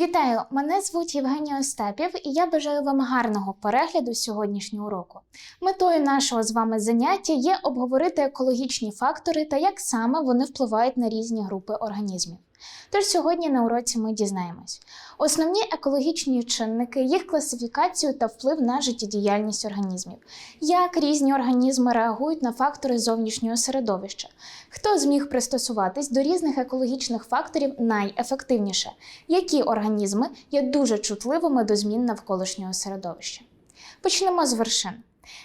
Вітаю! Мене звуть Євгенія Остапів, і я бажаю вам гарного перегляду сьогоднішнього уроку. Метою нашого з вами заняття є обговорити екологічні фактори та як саме вони впливають на різні групи організмів. Тож сьогодні на уроці ми дізнаємось основні екологічні чинники, їх класифікацію та вплив на життєдіяльність організмів, як різні організми реагують на фактори зовнішнього середовища, хто зміг пристосуватись до різних екологічних факторів найефективніше, які організми є дуже чутливими до змін навколишнього середовища. Почнемо з вершин.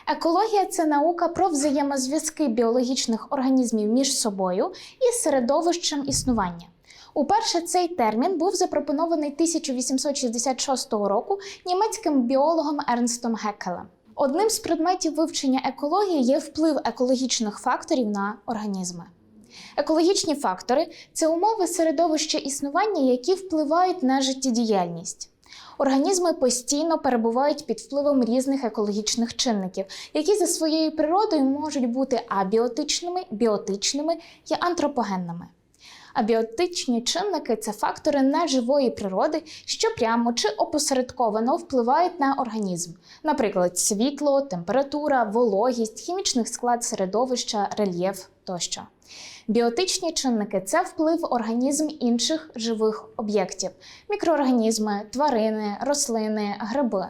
Екологія це наука про взаємозв'язки біологічних організмів між собою і середовищем існування. Уперше цей термін був запропонований 1866 року німецьким біологом Ернстом Геккелем. Одним з предметів вивчення екології є вплив екологічних факторів на організми. Екологічні фактори це умови середовища існування, які впливають на життєдіяльність. Організми постійно перебувають під впливом різних екологічних чинників, які за своєю природою можуть бути абіотичними, біотичними і антропогенними. Абіотичні чинники це фактори неживої природи, що прямо чи опосередковано впливають на організм, наприклад, світло, температура, вологість, хімічний склад середовища, рельєф тощо. Біотичні чинники це вплив організм інших живих об'єктів мікроорганізми, тварини, рослини, гриби.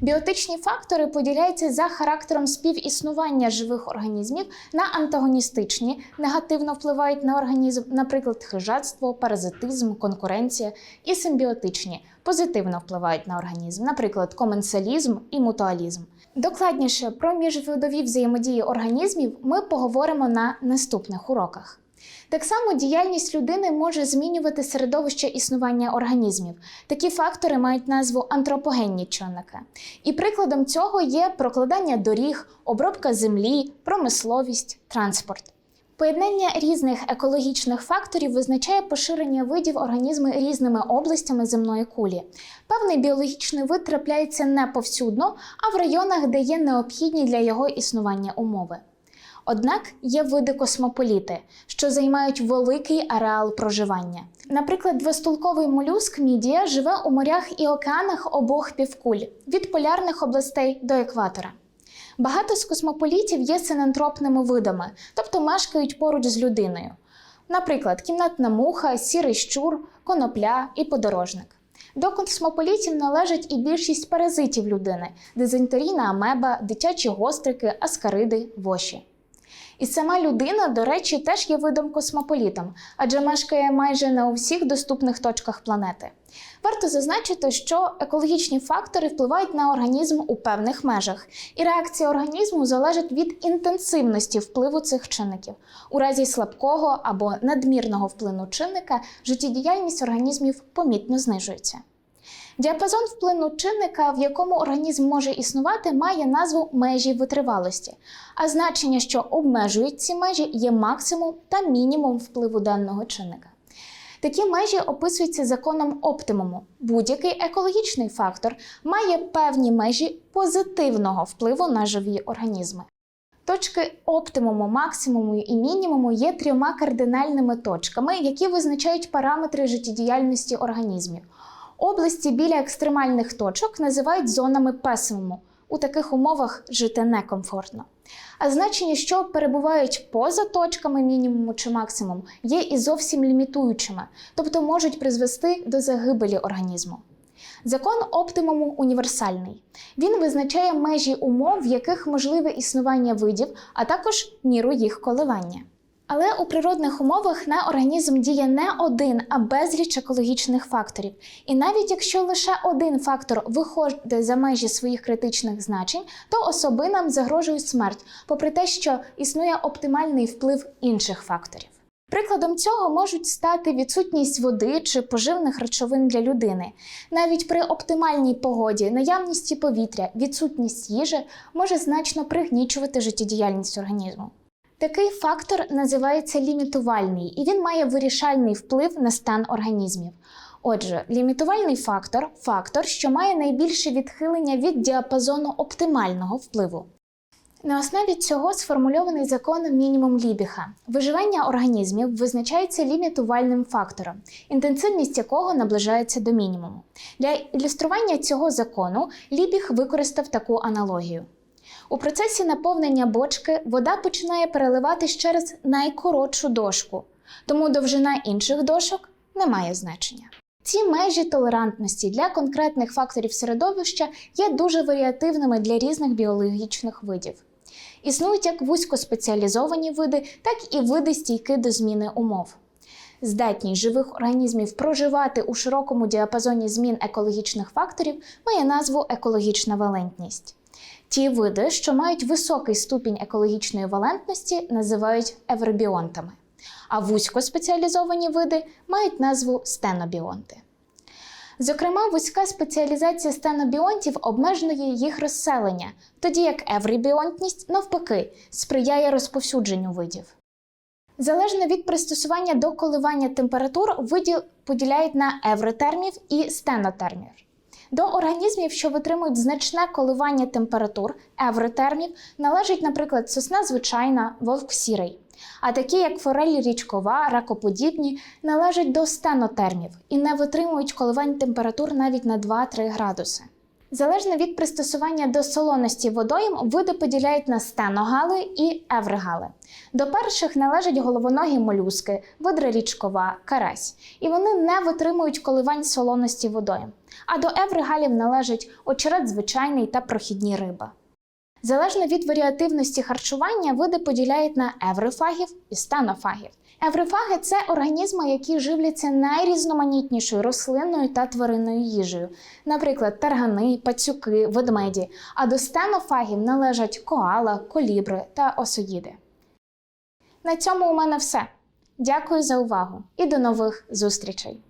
Біотичні фактори поділяються за характером співіснування живих організмів на антагоністичні, негативно впливають на організм, наприклад, хижацтво, паразитизм, конкуренція, і симбіотичні, позитивно впливають на організм, наприклад, коменсалізм і мутуалізм. Докладніше про міжвидові взаємодії організмів ми поговоримо на наступних уроках. Так само діяльність людини може змінювати середовище існування організмів. Такі фактори мають назву антропогенні чинники. І прикладом цього є прокладання доріг, обробка землі, промисловість, транспорт. Поєднання різних екологічних факторів визначає поширення видів організму різними областями земної кулі. Певний біологічний вид трапляється не повсюдно, а в районах, де є необхідні для його існування умови. Однак є види космополіти, що займають великий ареал проживання. Наприклад, двостулковий молюск мідія живе у морях і океанах обох півкуль від полярних областей до екватора. Багато з космополітів є синантропними видами, тобто мешкають поруч з людиною. Наприклад, кімнатна муха, сірий щур, конопля і подорожник. До космополітів належать і більшість паразитів людини: дизентерійна амеба, дитячі гострики, аскариди, воші. І сама людина, до речі, теж є видом космополітом, адже мешкає майже на усіх доступних точках планети. Варто зазначити, що екологічні фактори впливають на організм у певних межах, і реакція організму залежить від інтенсивності впливу цих чинників. У разі слабкого або надмірного впливу чинника життєдіяльність організмів помітно знижується. Діапазон вплину чинника, в якому організм може існувати, має назву межі витривалості, а значення, що обмежують ці межі, є максимум та мінімум впливу даного чинника. Такі межі описуються законом оптимуму. Будь-який екологічний фактор має певні межі позитивного впливу на живі організми. Точки оптимуму, максимуму і мінімуму є трьома кардинальними точками, які визначають параметри життєдіяльності організмів. Області біля екстремальних точок називають зонами песимуму. У таких умовах жити некомфортно. А значення, що перебувають поза точками мінімуму чи максимуму, є і зовсім лімітуючими, тобто можуть призвести до загибелі організму. Закон оптимуму універсальний. Він визначає межі умов, в яких можливе існування видів, а також міру їх коливання. Але у природних умовах на організм діє не один, а безліч екологічних факторів. І навіть якщо лише один фактор виходить за межі своїх критичних значень, то особинам загрожує смерть, попри те, що існує оптимальний вплив інших факторів. Прикладом цього можуть стати відсутність води чи поживних речовин для людини. Навіть при оптимальній погоді, наявності повітря, відсутність їжі може значно пригнічувати життєдіяльність організму. Такий фактор називається лімітувальний, і він має вирішальний вплив на стан організмів. Отже, лімітувальний фактор фактор, що має найбільше відхилення від діапазону оптимального впливу. На основі цього сформульований закон мінімум Лібіха. Виживання організмів визначається лімітувальним фактором, інтенсивність якого наближається до мінімуму. Для ілюстрування цього закону Лібіг використав таку аналогію. У процесі наповнення бочки вода починає переливатись через найкоротшу дошку, тому довжина інших дошок не має значення. Ці межі толерантності для конкретних факторів середовища є дуже варіативними для різних біологічних видів. Існують як вузькоспеціалізовані види, так і види стійки до зміни умов. Здатність живих організмів проживати у широкому діапазоні змін екологічних факторів має назву екологічна валентність. Ті види, що мають високий ступінь екологічної валентності, називають евробіонтами, а вузькоспеціалізовані види мають назву стенобіонти. Зокрема, вузька спеціалізація стенобіонтів обмежує їх розселення, тоді як еврібіонтність, навпаки, сприяє розповсюдженню видів. Залежно від пристосування до коливання температур, виділ поділяють на евротермів і стенотермів. До організмів, що витримують значне коливання температур евротермів, належить, наприклад, сосна звичайна, вовк сірий. А такі, як форель річкова, ракоподібні, належать до стенотермів і не витримують коливань температур навіть на 2-3 градуси. Залежно від пристосування до солоності водойм, види поділяють на стеногали і евригали. До перших належать головоногі молюски, видра річкова, карась, і вони не витримують коливань солоності водойм. А до евригалів належать очерет звичайний та прохідні риба. Залежно від варіативності харчування, види поділяють на еврифагів і стенофагів. Еврифаги це організми, які живляться найрізноманітнішою рослинною та тваринною їжею, наприклад, таргани, пацюки, ведмеді. А до стенофагів належать коала, колібри та осоїди. На цьому у мене все. Дякую за увагу і до нових зустрічей!